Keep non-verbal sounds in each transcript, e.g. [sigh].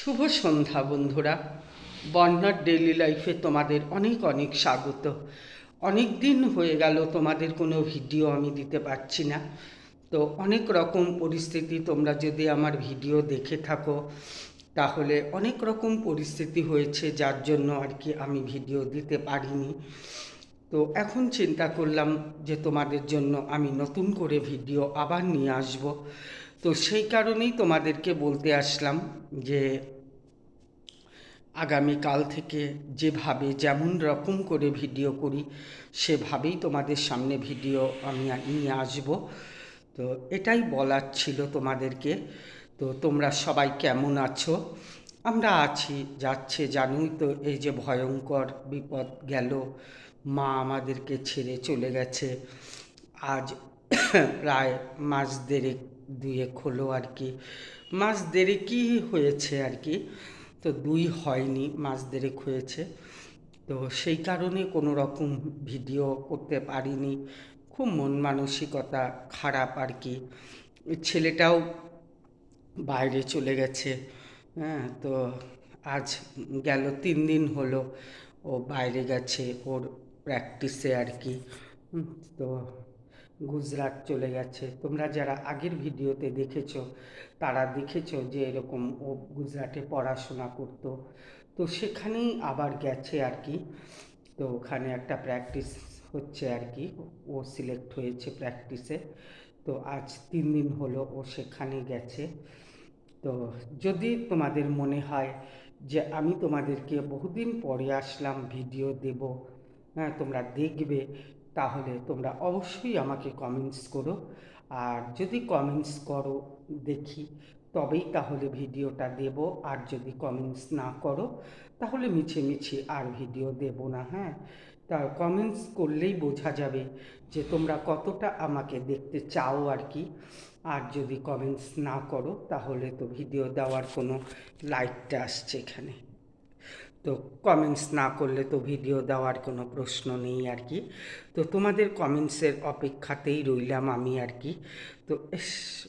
শুভ সন্ধ্যা, বন্ধুরা। বন্যার ডেইলি লাইফে তোমাদের অনেক অনেক স্বাগত। অনেক দিন হয়ে গেল, তোমাদের কোনো ভিডিও আমি দিতে পারছি না। তো অনেক রকম পরিস্থিতি তোমরা যদি আমার ভিডিও দেখে থাকো, তাহলে অনেক রকম পরিস্থিতি হয়েছে, যার জন্য আর কি আমি ভিডিও দিতে পারিনি। তো এখন চিন্তা করলাম যে তোমাদের জন্য আমি নতুন করে ভিডিও আবার নিয়ে আসব। তো সেই কারণেই তোমাদেরকে বলতে আসলাম যে আগামীকাল থেকে যেভাবে যেমন রকম করে ভিডিও করি, সেভাবেই তোমাদের সামনে ভিডিও আমি নিয়ে আসব। তো এটাই বলার ছিল তোমাদেরকে। তো তোমরা সবাই কেমন আছো? আমরা আছি, যাচ্ছে, জানোই তো এই যে ভয়ঙ্কর বিপদ গেল, মা আমাদেরকে ছেড়ে চলে গেছে। আজ [coughs] প্রায় মাস দেড়েক দুয়েক হলো আর কি। মাস দেড়েকই হয়েছে আর কি, তো দুই হয়নি, মাস দেড়েক হয়েছে। তো সেই কারণে কোনো রকম ভিডিও করতে পারিনি। খুব মন মানসিকতা খারাপ আর কি। ছেলেটাও বাইরে চলে গেছে হ্যাঁ তো আজ গেল তিন দিন হলো, ও বাইরে গেছে ওর প্র্যাকটিসে আর কি। তো গুজরাট চলে গেছে। তোমরা যারা আগের ভিডিওতে দেখেছ, তারা দেখেছ যে এরকম ও গুজরাটে পড়াশোনা করতো। তো সেখানেই আবার গেছে আর কি। তো ওখানে একটা প্র্যাকটিস হচ্ছে আর কি। ও সিলেক্ট হয়েছে প্র্যাকটিসে তো আজ তিন দিন হলো ও সেখানে গেছে। তো যদি তোমাদের মনে হয় যে আমি তোমাদেরকে বহুদিন পরে আসলাম, ভিডিও দেব হ্যাঁ তোমরা দেখবে তাহলে তোমরা অবশ্যই আমাকে কমেন্টস করো। আর যদি কমেন্টস করো দেখি, তবেই তাহলে ভিডিওটা দেব। আর যদি কমেন্টস না করো, তাহলে মিছে মিছে আর ভিডিও দেব না হ্যাঁ? তা কমেন্টস করলেই বোঝা যাবে যে তোমরা কতটা আমাকে দেখতে চাও আর কি। আর যদি কমেন্টস না করো, তাহলে তো ভিডিও দেওয়ার কোনো লাইকটা আসছে এখানে। তো কমেন্টস না করলে তো ভিডিও দেওয়ার কোনো প্রশ্ন নেই আর কি। তো তোমাদের কমেন্টসের অপেক্ষাতেই রইলাম আমি আর কি। তো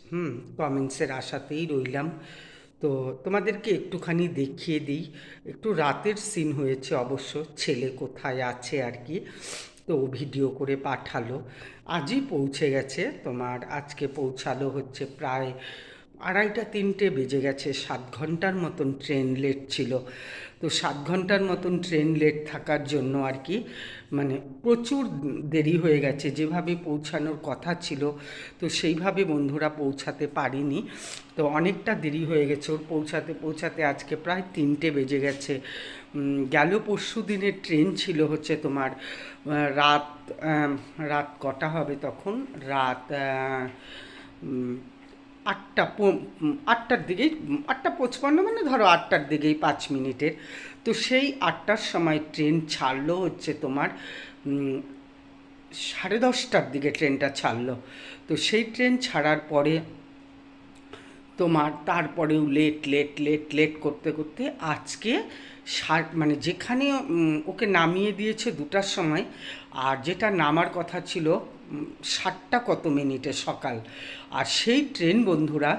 হুম কমেন্টসের আশাতেই রইলাম। তো তোমাদেরকে একটুখানি দেখিয়ে দিই। একটু রাতের সিন হয়েছে অবশ্য, ছেলে কোথায় আছে আর কি, তো ভিডিও করে পাঠালো। আজই পৌঁছে গেছে, তোমার আজকে পৌঁছালো হচ্ছে প্রায় আড়াইটা তিনটে বেজে গেছে, সাত ঘণ্টার মতন ট্রেন লেট ছিল। তো সাত ঘণ্টার মতন ট্রেন লেট থাকার জন্য আর কি মানে প্রচুর দেরি হয়ে গেছে। যেভাবে পৌঁছানোর কথা ছিল, তো সেইভাবে বন্ধুরা পৌঁছাতে পারিনি। তো অনেকটা দেরি হয়ে গেছে ওর পৌঁছাতে পৌঁছাতে আজকে প্রায় তিনটে বেজে গেছে। গেল পরশু দিনের ট্রেন ছিল হচ্ছে তোমার রাত রাত কটা হবে তখন? রাত আটটা আটটার দিকেই আটটা পঁচপান্ন মানে ধরো আটটার দিকেই পাঁচ মিনিটের। তো সেই আটটার সময় ট্রেন ছাড়লো হচ্ছে তোমার সাড়ে দশটার দিকে ট্রেনটা ছাড়লো। তো সেই ট্রেন ছাড়ার পরে তোমার, তারপরেও লেট লেট লেট লেট করতে করতে আজকে ষাট মানে যেখানে ওকে নামিয়ে দিয়েছে দুটার সময়, আর যেটা নামার কথা ছিল সাতটা কত মিনিটে সকাল? আর সেই ট্রেন বন্ধুরা,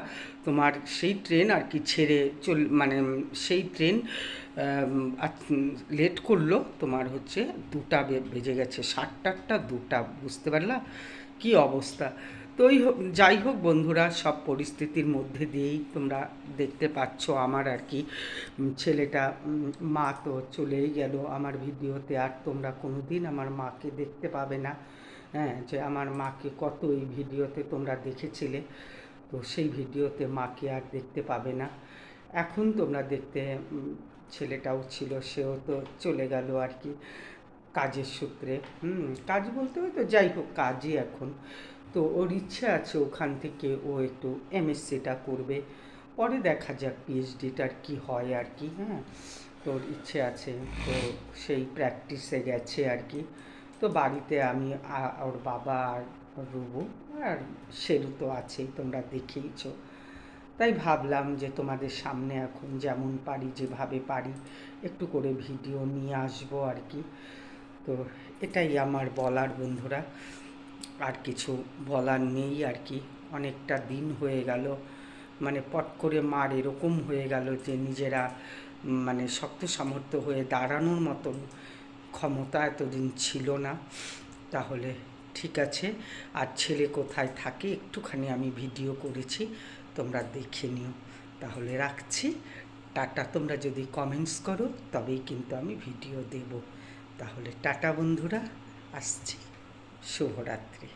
তোমার সেই ট্রেন আর কি ছেড়ে চল মানে সেই ট্রেন লেট করল, তোমার হচ্ছে দুটা বেজে গেছে সাতটারটা দুটা, বুঝতে পারলা? কি অবস্থা? তো ওই যাই হোক বন্ধুরা, সব পরিস্থিতির মধ্যে দিয়েই তোমরা দেখতে পাচ্ছ আমার আর কি ছেলেটা মা তো চলেই গেল আমার ভিডিওতে, আর তোমরা কোনো দিন আমার মাকে দেখতে পাবে না। হ্যাঁ যে আমার মাকে কত এই ভিডিওতে তোমরা দেখেছিলে, তো সেই ভিডিওতে মাকে আর দেখতে পাবে না। এখন তোমরা দেখতে ছেলেটাও ছিল, সেও তো চলে গেল আর কি কাজের সূত্রে। হুম, কাজ বলতে হয় তো যাই হোক, কাজই এখন। তো ওর ইচ্ছে আছে ওখান থেকে ও একটু এমএসসিটা করবে, পরে দেখা যাক পিএইচডিটার কি হয় আর কি হ্যাঁ। তোর ইচ্ছে আছে, তো সেই প্র্যাকটিসে গেছে আর কি। তো বাড়িতে আমি ওর বাবা আর রুবু আর সেরু তো আছেই, তোমরা দেখেইছো তাই ভাবলাম যে তোমাদের সামনে এখন যেমন পারি, যেভাবে পারি, একটু করে ভিডিও নিয়ে আসব আর কি। তো এটাই আমার বলার বন্ধুরা। আর কিছু বলার নেই আর কি। অনেকটা দিন হয়ে গেল। মানে পট করে মার এরকম হয়ে গেল যে নিজেরা মানে শক্ত সামর্থ্য হয়ে দাঁড়ানোর মতন ক্ষমতা এতদিন ছিল না। তাহলে ঠিক আছে, আর ছেলে কোথায় থাকে একটুখানি আমি ভিডিও করেছি, তোমরা দেখে নিও। তাহলে রাখছি, টাটা। তোমরা যদি কমেন্টস করো, তবেই কিন্তু আমি ভিডিও দেব। তাহলে টাটা বন্ধুরা, আসছি। শুভরাত্রি।